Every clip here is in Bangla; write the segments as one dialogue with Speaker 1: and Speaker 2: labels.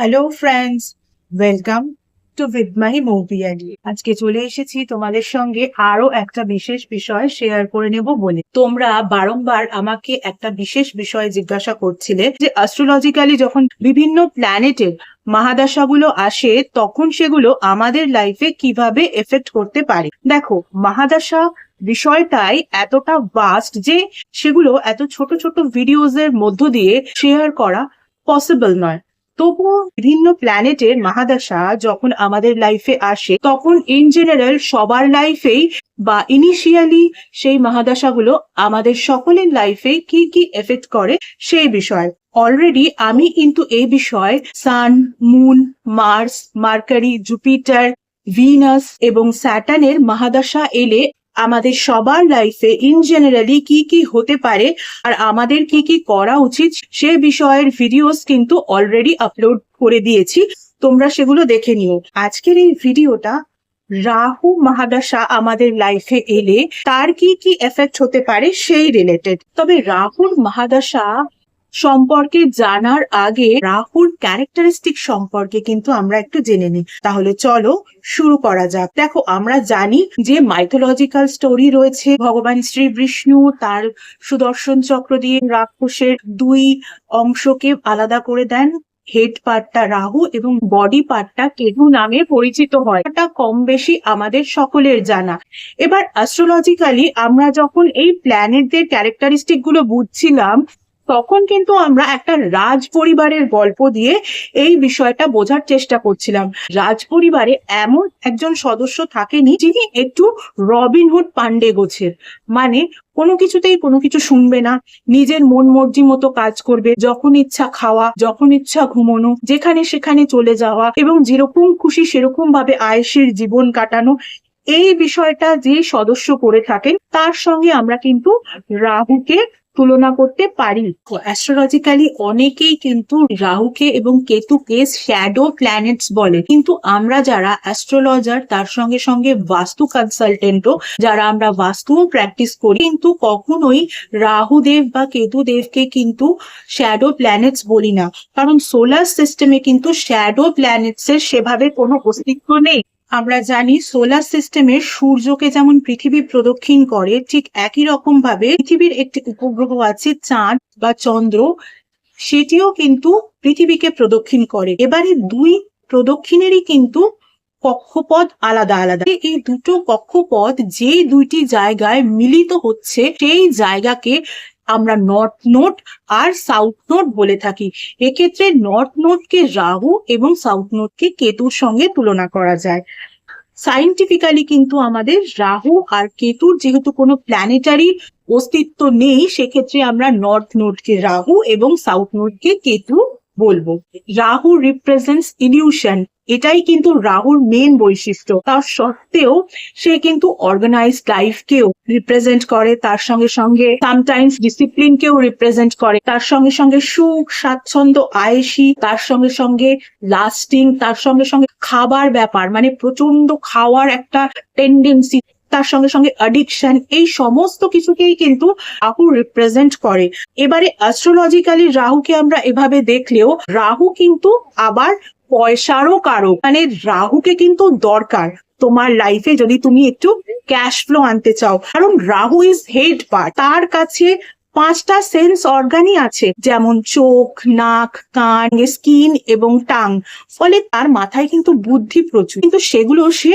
Speaker 1: Hello friends welcome to my মুভিয়ালি আজকে চলে এসেছি তোমাদের সঙ্গে আরও একটা বিশেষ বিষয় শেয়ার করে নেব বলে। তোমরা বারংবার আমাকে একটা বিশেষ বিষয় জিজ্ঞাসা করছিলে যে অ্যাস্ট্রোলজিক্যালি যখন বিভিন্ন প্ল্যানেটের মহাদশাগুলো আসে, তখন সেগুলো আমাদের লাইফে কীভাবে এফেক্ট করতে পারে? দেখো, মহাদশা বিষয়টাই এতটা বাস্ট যে সেগুলো এত ছোট ছোট ভিডিওজ এর মধ্য দিয়ে শেয়ার করা পসিবল নয়। তবুও বিভিন্ন প্ল্যানেটের মহাদশা যখন আমাদের লাইফে আসে, তখন ইন জেনারেল সবার লাইফেই বা ইনিশিয়ালি সেই মহাদশাগুলো আমাদের সকলের লাইফে কি কি এফেক্ট করে সেই বিষয়। অলরেডি আমি কিন্তু এই বিষয়ে sun moon Mars Mercury Jupiter Venus এবং স্যাটানের মহাদশা এলে আমাদের সবার লাইফে ইন জেনারেলি কি কি হতে পারে আর আমাদের কি কি করা উচিত সে বিষয়ের ভিডিওস কিন্তু অলরেডি আপলোড করে দিয়েছি। তোমরা সেগুলো দেখে নিও। আজকের এই ভিডিওটা রাহু মহাদশা আমাদের লাইফে এলে তার কি কি এফেক্ট হতে পারে সেই রিলেটেড তবে রাহুর মহাদশা সম্পর্কে জানার আগে রাহুর ক্যারেক্টারিস্টিক সম্পর্কে কিন্তু আমরা একটু জেনে নিই। তাহলে চলো শুরু করা যাক। দেখো, আমরা জানি যে মাইথোলজিক্যাল স্টোরি রয়েছে। ভগবান শ্রী বিষ্ণু তার সুদর্শন চক্র দিয়ে রাক্ষসের দুই অংশকে আলাদা করে দেন। হেড পার্টটা রাহু এবং বডি পার্টটা কেতু নামে পরিচিত হয়। এটা কম বেশি আমাদের সকলের জানা। এবার অ্যাস্ট্রোলজিক্যালি আমরা যখন এই প্ল্যানেটদের ক্যারেক্টারিস্টিকগুলো বুঝছিলাম তখন কিন্তু আমরা একটা রাজ পরিবারের গল্প দিয়ে এই বিষয়টা বোঝার চেষ্টা করছিলাম। রাজ পরিবারে এমন একজন সদস্য থাকেনি যিনি একটু রবিনহুড পান্ডে গোছের। মানে কোনো কিছুতেই কোনো কিছু শুনবে না। নিজের মন মর্জি মতো কাজ করবে, যখন ইচ্ছা খাওয়া, যখন ইচ্ছা ঘুমানো, যেখানে সেখানে চলে যাওয়া এবং যেরকম খুশি সেরকম ভাবে আয়েসের জীবন কাটানো। এই বিষয়টা যে সদস্য করে থাকেন, তার সঙ্গে আমরা কিন্তু রাহুকে তুলনা করতে পারি। অ্যাস্ট্রোলজিক্যালি অনেকেই কিন্তু রাহুকে এবং কেতুকে শ্যাডো প্ল্যানেটস বলে। কিন্তু আমরা যারা অ্যাস্ট্রোলজার তার সঙ্গে সঙ্গে বাস্তু কনসালটেন্টও যারা আমরা বাস্তুও প্র্যাকটিস করি, কিন্তু কখনোই রাহুদেব বা কেতুদেবকে কিন্তু শ্যাডো প্ল্যানেটস বলি না। কারণ সোলার সিস্টেমে কিন্তু শ্যাডো প্ল্যানেটস এর সেভাবে কোনো অস্তিত্ব নেই। আমরা জানি সোলার সিস্টেমের সূর্যকে যেমন পৃথিবী প্রদক্ষিণ করে, ঠিক একই রকম ভাবে পৃথিবীর একটি উপগ্রহ আছে চাঁদ বা চন্দ্র, সেটিও কিন্তু পৃথিবীকে প্রদক্ষিণ করে। এবারে দুই প্রদক্ষিণেরই কিন্তু কক্ষপথ আলাদা আলাদা। এই দুটো কক্ষপথ যে দুইটি জায়গায় মিলিত হচ্ছে, সেই জায়গাকে আমরা নর্থ নোট আর সাউথ নোট বলে থাকি। এক্ষেত্রে নর্থ নোটকে রাহু এবং সাউথ নোটকে কেতুর সঙ্গে তুলনা করা যায়। সাইন্টিফিক্যালি কিন্তু আমাদের রাহু আর কেতুর যেহেতু কোনো প্ল্যানেটারি অস্তিত্ব নেই, সেক্ষেত্রে আমরা নর্থ নোটকে রাহু এবং সাউথ নোটকে কেতু বলব। রাহু রিপ্রেজেন্টস ইলিউশন এটাই কিন্তু রাহুর মেন বৈশিষ্ট্য। তার সত্ত্বেও সে কিন্তু অর্গানাইজড লাইফকেও রিপ্রেজেন্ট করে, তার সঙ্গে সঙ্গে সামটাইমস ডিসিপ্লিনকেও রিপ্রেজেন্ট করে। তার সঙ্গে সঙ্গে সুখ, স্বাচ্ছন্দ্য আয়েসি তার সঙ্গে সঙ্গে লাস্টিং তার সঙ্গে সঙ্গে খাবার ব্যাপার। মানে প্রচণ্ড খাওয়ার একটা টেন্ডেন্সি তার সঙ্গে সঙ্গে অ্যাডিকশন এই সমস্ত কিছুকেই কিন্তু রাহু রিপ্রেজেন্ট করে। এবারে অ্যাস্ট্রোলজিক্যালি রাহুকে আমরা এভাবে দেখলেও রাহু কিন্তু আবার পয়সারও কারক। মানে রাহুকে কিন্তু দরকার। তোমার লাইফে যদি তুমি একটু ক্যাশ ফ্লো আনতে চাও, কারণ রাহু ইজ হেড পার্ট তার কাছে পাঁচটা সেন্স অর্গানই আছে, যেমন চোখ, নাক, কান স্কিন এবং টাং ফলে তার মাথায় কিন্তু বুদ্ধি প্রচুর। কিন্তু সেগুলো সে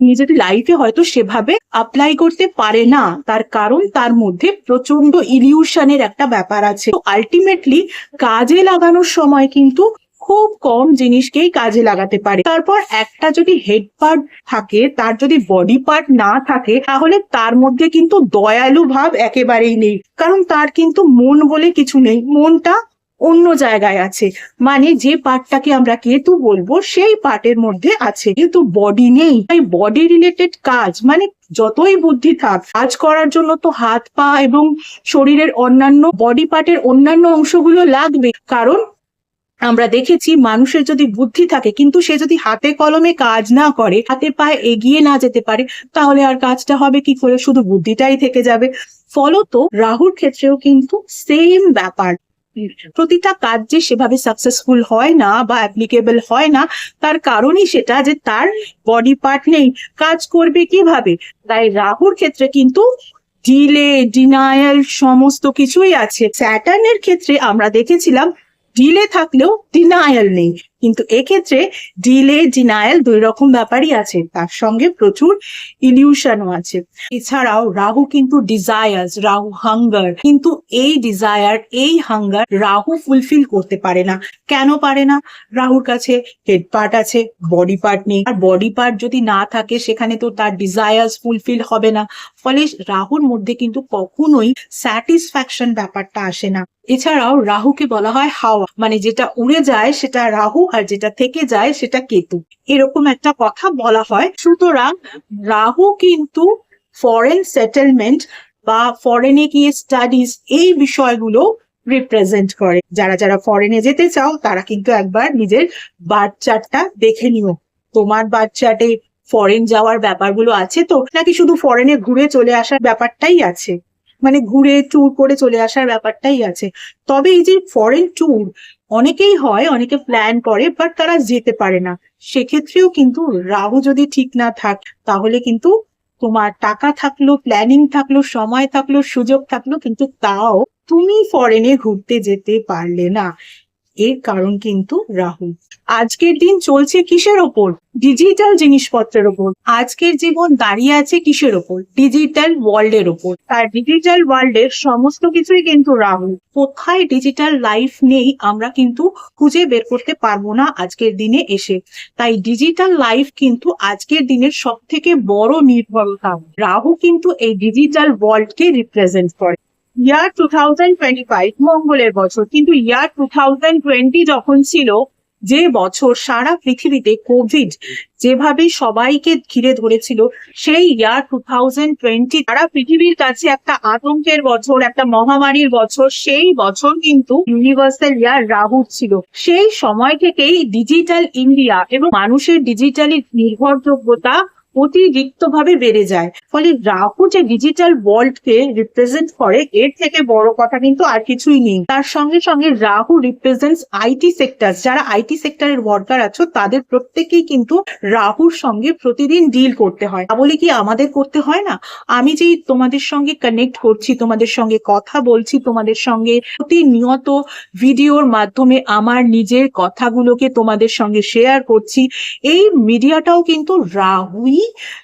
Speaker 1: নিজের লাইফে হয়তো সেভাবে অ্যাপ্লাই করতে পারে না। তার কারণ তার মধ্যে প্রচণ্ড ইলিউশনের একটা ব্যাপার আছে। আলটিমেটলি কাজে লাগানোর সময় কিন্তু খুব কম জিনিসকেই কাজে লাগাতে পারে। তারপর একটা যদি হেড পার্ট থাকে, তার যদি বডি পার্ট না থাকে, তাহলে তার মধ্যে কিন্তু দয়ালু ভাব একেবারেই নেই। কারণ তার কিন্তু মন বলে কিছু নেই। মনটা অন্য জায়গায় আছে। মানে যে পার্টটাকে আমরা কেতু বলব, সেই পার্টের মধ্যে আছে। কিন্তু বডি নেই, তাই বডি রিলেটেড কাজ মানে যতই বুদ্ধি থাক, কাজ করার জন্য তো হাত, পা এবং শরীরের অন্যান্য বডি পার্টের অন্যান্য অংশগুলো লাগবে। কারণ আমরা দেখেছি মানুষের যদি বুদ্ধি থাকে, কিন্তু সে যদি হাতে কলমে কাজ না করে, হাতে পায়ে এগিয়ে না যেতে পারে, তাহলে আর কাজটা হবে কি করে? শুধু বুদ্ধিটাই থেকে যাবে। ফলত রাহুর ক্ষেত্রেও কিন্তু সেম ব্যাপার। প্রতিটা কাজ যে সেভাবে সাকসেসফুল হয় না বা অ্যাপ্লিকেবল হয় না, তার কারণই সেটা যে তার বডি পার্ট নেই। কাজ করবে কীভাবে? তাই রাহুর ক্ষেত্রে কিন্তু ডিলে ডিনায়াল সমস্ত কিছুই আছে। স্যাটার্নের ক্ষেত্রে আমরা দেখেছিলাম ডিলে থাকলেও ডিনায়াল নেই। কিন্তু এক্ষেত্রে ডিলে ডিনায়াল দুই রকম ব্যাপারই আছে। তার সঙ্গে প্রচুর ইলিউশনও আছে। এছাড়াও রাহু কিন্তু ডিজায়ার্স রাহু হাঙ্গার কিন্তু এই ডিজায়ার এই হাঙ্গার রাহু ফুলফিল করতে পারে না। কেন পারে না? রাহুর কাছে হেড পার্ট আছে বডি পার্ট নেই। আর বডি পার্ট যদি না থাকে, সেখানে তো তার ডিজায়ার্স ফুলফিল হবে না। ফলে রাহুর মধ্যে কিন্তু কখনোই স্যাটিসফ্যাকশন ব্যাপারটা আসে না। এছাড়াও রাহুকে বলা হয় হাওয়া। মানে যেটা উড়ে যায়, সেটা রাহু আর যেটা থেকে যায় সেটা কেতু। এরকম একটা কথা বলা হয়। সুতরাং রাহু কিন্তু ফরেন সেটেলমেন্ট বা ফরেনে গিয়ে স্টাডিজ এই বিষয়গুলো রিপ্রেজেন্ট করে। যারা যারা ফরেনে যেতে চাও, তারা কিন্তু একবার নিজের চার্টটা দেখে নিও। তোমার বার্থ চার্টে ফরেন যাওয়ার ব্যাপারগুলো আছে তো? নাকি শুধু ফরেনে ঘুরে চলে আসার ব্যাপারটাই আছে? মানে ঘুরে ট্যুর করে চলে আসার ব্যাপারটাই আছে। তবে এই যে ফরেন ট্যুর অনেকেই হয়, অনেকে প্ল্যান করে বাট তারা যেতে পারে না। সেক্ষেত্রেও কিন্তু রাহু যদি ঠিক না থাক, তাহলে কিন্তু তোমার টাকা থাকল প্ল্যানিং থাকল, সময় থাকল, সুযোগ থাকল, কিন্তু তাও তুমি ফরেনে ঘুরতে যেতে পারলে না। এর কারণ কিন্তু রাহু। আজকের দিন চলছে কিসের ওপর? ডিজিটাল জিনিসপত্রের ওপর। আজকের জীবন দাঁড়িয়ে আছে কিসের ওপর? ডিজিটাল ওয়ার্ল্ডের ওপর। আর ডিজিটাল ওয়ার্ল্ডের সমস্ত কিছুই কিন্তু রাহু। কোথায় ডিজিটাল লাইফ নেই আমরা কিন্তু খুঁজে বের করতে পারব না আজকের দিনে এসে। তাই ডিজিটাল লাইফ কিন্তু আজকের দিনের সব থেকে বড় নির্ভরতা। রাহু কিন্তু এই ডিজিটাল ওয়ার্ল্ডকে রিপ্রেজেন্ট করে। Year two thousand twenty five মঙ্গলের বছর। কিন্তু ইয়ার টু থাউজেন্ড টোয়েন্টি যখন ছিল, যে বছর সারা পৃথিবীতে কোভিড যেভাবে সবাইকে ঘিরে ধরেছিল, সেই ইয়ার টু থাউজেন্ড টোয়েন্টি সারা পৃথিবীর কাছে একটা আতঙ্কের বছর, একটা মহামারীর বছর, সেই বছর কিন্তু ইউনিভার্সাল ইয়ার রাহুর ছিল। সেই সময় থেকেই ডিজিটাল ইন্ডিয়া এবং মানুষের ডিজিটালি নির্ভরযোগ্যতা অতিরিক্ত ভাবে বেড়ে যায়। ফলে রাহু যে ডিজিটাল ওয়ার্ল্ডকে রিপ্রেজেন্ট করে, এর থেকে বড় কথা কিন্তু আর কিছুই নেই। তার সঙ্গে সঙ্গে রাহু রিপ্রেজেন্টস আইটি সেক্টর যারা আইটি সেক্টরের ওয়ার্কার আছো, তাদের প্রত্যেকেই কিন্তু রাহুর সঙ্গে প্রতিদিন ডিল করতে হয়। তা বলে কি আমাদের করতে হয় না? আমি যেই তোমাদের সঙ্গে কানেক্ট করছি, তোমাদের সঙ্গে কথা বলছি, তোমাদের সঙ্গে প্রতিনিয়ত ভিডিওর মাধ্যমে আমার নিজের কথাগুলোকে তোমাদের সঙ্গে শেয়ার করছি, এই মিডিয়াটাও কিন্তু রাহুই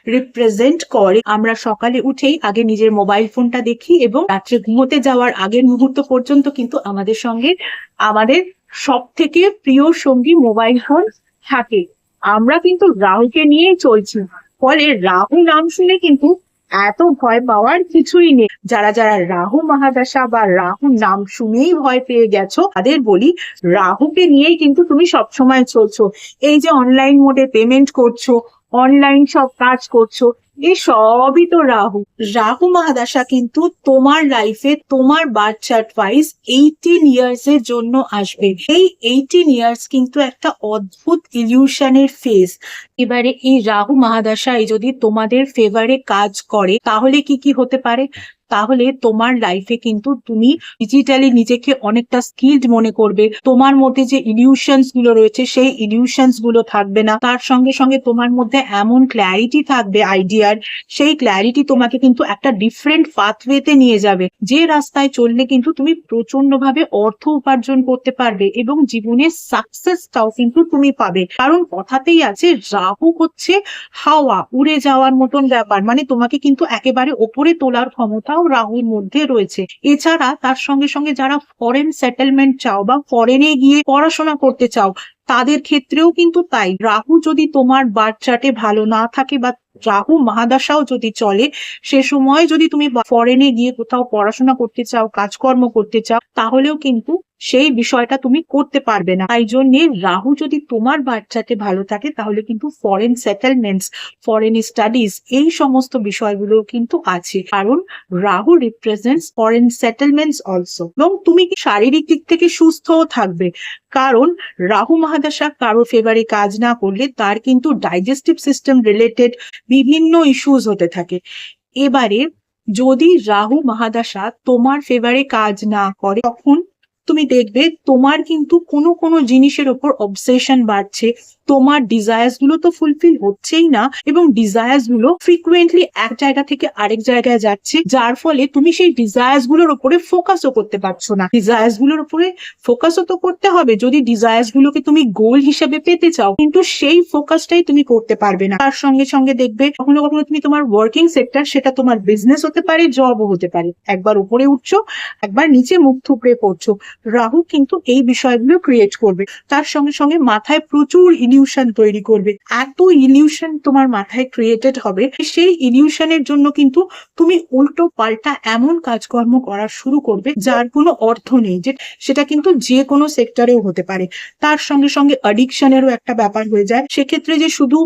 Speaker 1: রিপ্রেজেন্ট করে। আমরা সকালে উঠেই আগে নিজের মোবাইল ফোনটা দেখি এবং রাত্রে ঘুমোতে যাওয়ার আগের মুহূর্ত পর্যন্ত কিন্তু আমাদের সঙ্গে আমাদের সব থেকে প্রিয় সঙ্গী মোবাইল ফোন থাকে। আমরা কিন্তু রাহুকে নিয়েই চলছি। ফলে রাহু নাম শুনে কিন্তু এত ভয় পাওয়ার কিছুই নেই। যারা যারা রাহু মহাদশা বা রাহু নাম শুনেই ভয় পেয়ে গেছো, তাদের বলি, রাহুকে নিয়েই কিন্তু তুমি সবসময় চলছো। এই যে অনলাইন মোডে পেমেন্ট করছ অনলাইন সব কাজ করছ। এই সবই তো রাহু। রাহু মহাদশা কিন্তু তোমার লাইফে তোমার বার্থ চার্ট এইটিন ইয়ার্স এর জন্য আসবে। এই এইটিন ইয়ার্স কিন্তু একটা অদ্ভুত ইলিউশনের ফেজ এবারে এই রাহু মহাদশায় যদি তোমাদের ফেভারে কাজ করে, তাহলে কি কি হতে পারে? তাহলে তোমার লাইফে কিন্তু তুমি ডিজিটালি নিজেকে অনেকটা স্কিলড মনে করবে। তোমার মধ্যে যে ইলিউশনসগুলো রয়েছে, সেই ইলিউশনসগুলো থাকবে না। তার সঙ্গে সঙ্গে তোমার মধ্যে এমন ক্ল্যারিটি থাকবে আইডিয়ার সেই ক্ল্যারিটি তোমাকে কিন্তু একটা ডিফারেন্ট পাথওয়েতে নিয়ে যাবে। যে রাস্তায় চললে কিন্তু তুমি প্রচণ্ড ভাবে অর্থ উপার্জন করতে পারবে এবং জীবনের সাকসেসটাও কিন্তু তুমি পাবে। কারণ কথাতেই আছে, রাহু হচ্ছে হাওয়া, উড়ে যাওয়ার মতন ব্যাপার। মানে তোমাকে কিন্তু একেবারে ওপরে তোলার ক্ষমতাও রাহুর মধ্যে রয়েছে। এছাড়া তার সঙ্গে সঙ্গে যারা ফরেন সেটেলমেন্ট চাও বা ফরেনে গিয়ে পড়াশোনা করতে চাও, তাদের ক্ষেত্রেও কিন্তু তাই। রাহু যদি তোমার বার্থ চার্টে ভালো না থাকে বা রাহু মহাদশাও যদি চলে, সে সময় যদি তুমি ফরেনে গিয়ে কোথাও পড়াশোনা করতে চাও, কাজকর্ম করতে চাও, তাহলেও কিন্তু সেই বিষয়টা তুমি করতে পারবে না। তাই জন্যে রাহু যদি তোমার বাচ্চাতে ভালো থাকে, তাহলে কিন্তু ফরেন সেটেলমেন্টস ফরেন স্টাডিজ এই সমস্ত বিষয়গুলো কিন্তু আছে। কারণ Rahu represents foreign settlements also এবং তুমি শারীরিক দিক থেকে সুস্থও থাকবে? কারণ রাহু মহাদশা কারও ফেভারে কাজ না করলে তার কিন্তু ডাইজেস্টিভ সিস্টেম রিলেটেড বিভিন্ন ইস্যুস হতে থাকে। এবারে যদি রাহু মহাদশা তোমার ফেভারে কাজ না করে তখন তুমি দেখবে তোমার কিন্তু কোনো কোনো জিনিসের ওপর অবসেশন বাড়ছে। তোমার ডিজায়ার্সগুলো তো ফুলফিল হচ্ছেই না এবং ডিজায়ার্সগুলো ফ্রিকুয়েন্টলি এক জায়গা থেকে আরেক জায়গায় যাচ্ছে, যার ফলে তুমি সেই ডিজায়ার্সগুলোর উপরে ফোকাসও করতে পারছ না। ডিজায়ার্সগুলোর উপরে ফোকাসও তো করতে হবে, যদি ডিজায়ার্স গুলোকে তুমি গোল হিসেবে পেতে চাও, কিন্তু সেই ফোকাসটাই তুমি করতে পারবে না। তার সঙ্গে সঙ্গে দেখবে কখনো কখনো তুমি তোমার ওয়ার্কিং সেক্টর সেটা তোমার বিজনেস হতে পারে জবও হতে পারে। একবার উপরে উঠছো, একবার নিচে মুখ থুপড়ে পড়ছো। রাহু কিন্তু এই বিষয়গুলো ক্রিয়েট করবে। তার সঙ্গে সঙ্গে মাথায় প্রচুর ইলিউশন তৈরি করবে। এত ইলিউশন তোমার মাথায় ক্রিয়েটেড হবে, সেই ইলিউশনের জন্য কিন্তু তুমি উল্টো পাল্টা এমন কাজকর্ম করা শুরু করবে, যার কোনো অর্থ নেই যে সেটা কিন্তু যে কোনো সেক্টরেও হতে পারে। তার সঙ্গে সঙ্গে অ্যাডিকশনেরও একটা ব্যাপার হয়ে যায়। সেক্ষেত্রে যে শুধু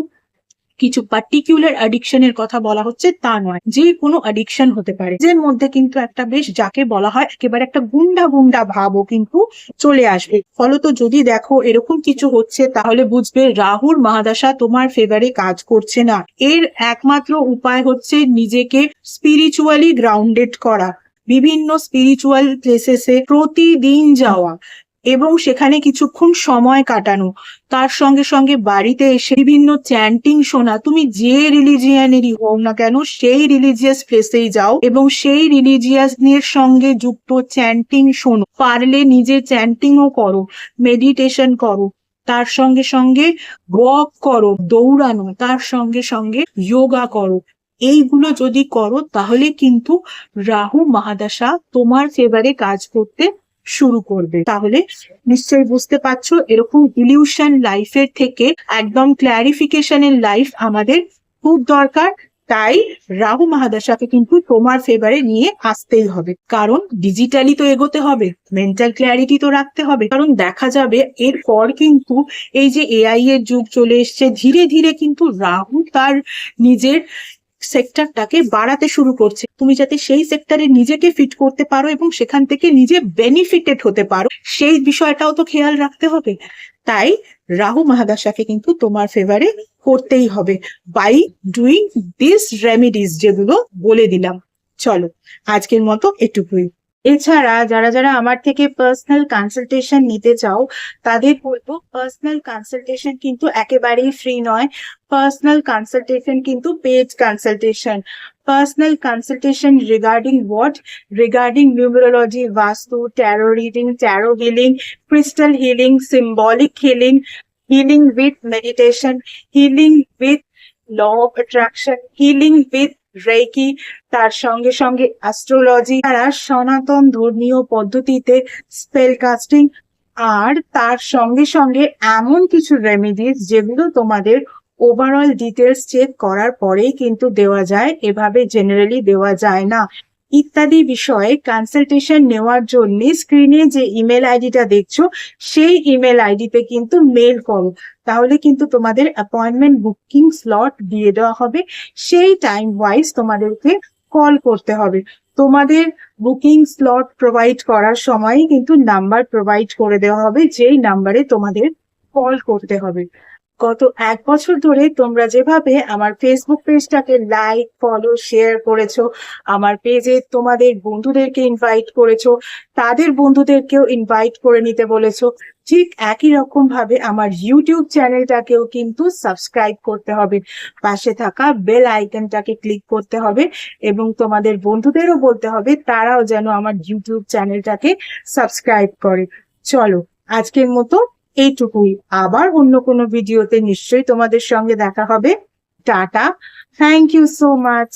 Speaker 1: কিছু পার্টিকুলার অ্যাডিকশনের কথা বলা হচ্ছে তা নয়। যে কোনো অ্যাডিকশন হতে পারে। যে মধ্যে কিন্তু একটা বেশ যাকে বলা হয় একেবারে একটা গুন্ডা গুন্ডা ভাবও কিন্তু চলে আসবে। ফলত যদি দেখো এরকম কিছু হচ্ছে, তাহলে বুঝবে রাহুর মহাদশা তোমার ফেভারে কাজ করছে না। এর একমাত্র উপায় হচ্ছে নিজেকে স্পিরিচুয়ালি গ্রাউন্ডেড করা। বিভিন্ন স্পিরিচুয়াল প্লেসেসে প্রতিদিন যাওয়া। এবং সেখানে কিছুক্ষণ সময় কাটানো। তার সঙ্গে সঙ্গে বাড়িতে এসে বিভিন্ন চ্যান্টিং শোনা। তুমি যে রিলিজিয়ানেরই হোক না কেন, সেই রিলিজিয়াস প্লেসেই যাও এবং সেই রিলিজিয়াসের সঙ্গে যুক্ত চ্যান্টিং শোনো। পারলে নিজে চ্যান্টিংও করো মেডিটেশন করো। তার সঙ্গে সঙ্গে ওয়াক করো, দৌড়ানো। তার সঙ্গে সঙ্গে যোগা করো। এইগুলো যদি করো, তাহলে কিন্তু রাহু, মহাদশা তোমার ফেভারে কাজ করতে শুরু করবে। তাহলে নিশ্চয়ই বুঝতে পারছ, এরকম ইলিউশন লাইফের থেকে একদম ক্ল্যারিফিকেশনের লাইফ আমাদের খুব দরকার। তাই রাহু মহাদশাকে কিন্তু তোমার ফেভারে নিয়ে আসতেই হবে। কারণ ডিজিটালি তো এগোতে হবে মেন্টাল ক্ল্যারিটি তো রাখতে হবে। কারণ দেখা যাবে এরপর কিন্তু এই যে এআই এর যুগ চলে এসছে, ধীরে ধীরে কিন্তু রাহু তার নিজের সেক্টরটাকে বাড়াতে শুরু করছে। তুমি যাতে সেই সেক্টরে নিজেকে ফিট করতে পারো এবং সেখান থেকে নিজে বেনিফিটেড হতে পারো, সেই বিষয়টাও তো খেয়াল রাখতে হবে। তাই রাহু মহাদশাকে কিন্তু তোমার ফেভারে করতেই হবে বাই ডুইং দিস রেমিডিস যেগুলো বলে দিলাম। চলো, আজকের মতো এটুকুই। এছাড়া যারা যারা আমার থেকে পার্সোনাল কনসালটেশন নিতে চাও তাদের বলব পার্সোনাল কনসালটেশন কিন্তু একেবারেই ফ্রি নয় পার্সোনাল কনসালটেশন কিন্তু paid consultation personal consultation regarding what? Regarding numerology, Vastu, tarot reading, tarot healing, crystal healing, symbolic healing, healing with meditation, healing with law of attraction, healing with reiki তার সঙ্গে সঙ্গে অ্যাস্ট্রোলজি তারা সনাতন ধর্মীয় পদ্ধতিতে স্পেল কাস্টিং আর তার সঙ্গে সঙ্গে এমন কিছু রেমেডিস যেগুলো তোমাদের ওভারঅল ডিটেলস চেক করার পরেই কিন্তু দেওয়া যায়। এভাবে জেনারেলি দেওয়া যায় না। ইত্যাদি বিষয়ে কনসালটেশন নেওয়ার জন্য স্ক্রিনে যে ইমেল আইডিটা দেখছ, সেই ইমেল আইডিতে কিন্তু মেল করো। তাহলে কিন্তু তোমাদের অ্যাপয়েন্টমেন্ট বুকিং স্লট দিয়ে দেওয়া হবে। সেই টাইম ওয়াইজ তোমাদেরকে কল করতে হবে। তোমাদের বুকিং স্লট প্রোভাইড করার সময় কিন্তু নাম্বার প্রোভাইড করে দেওয়া হবে, যেই নাম্বারে তোমাদের কল করতে হবে। গত এক বছর ধরে তোমরা যেভাবে আমার ফেসবুক পেজটাকে লাইক ফলো শেয়ার করেছ, আমার পেজে তোমাদের বন্ধুদেরকে ইনভাইট করেছ, তাদের বন্ধুদেরকেও ইনভাইট করে নিতে বলেছ, ঠিক একই রকম ভাবে আমার ইউটিউব চ্যানেলটাকেও কিন্তু সাবস্ক্রাইব করতে হবে। পাশে থাকা বেল আইকনটাকে ক্লিক করতে হবে এবং তোমাদের বন্ধুদেরও বলতে হবে তারাও যেন আমার ইউটিউব চ্যানেলটাকে সাবস্ক্রাইব করে। চলো, আজকের মতো এইটুকুই। আবার অন্য কোনো ভিডিওতে নিশ্চয়ই তোমাদের সঙ্গে দেখা হবে। Tata. Thank you so much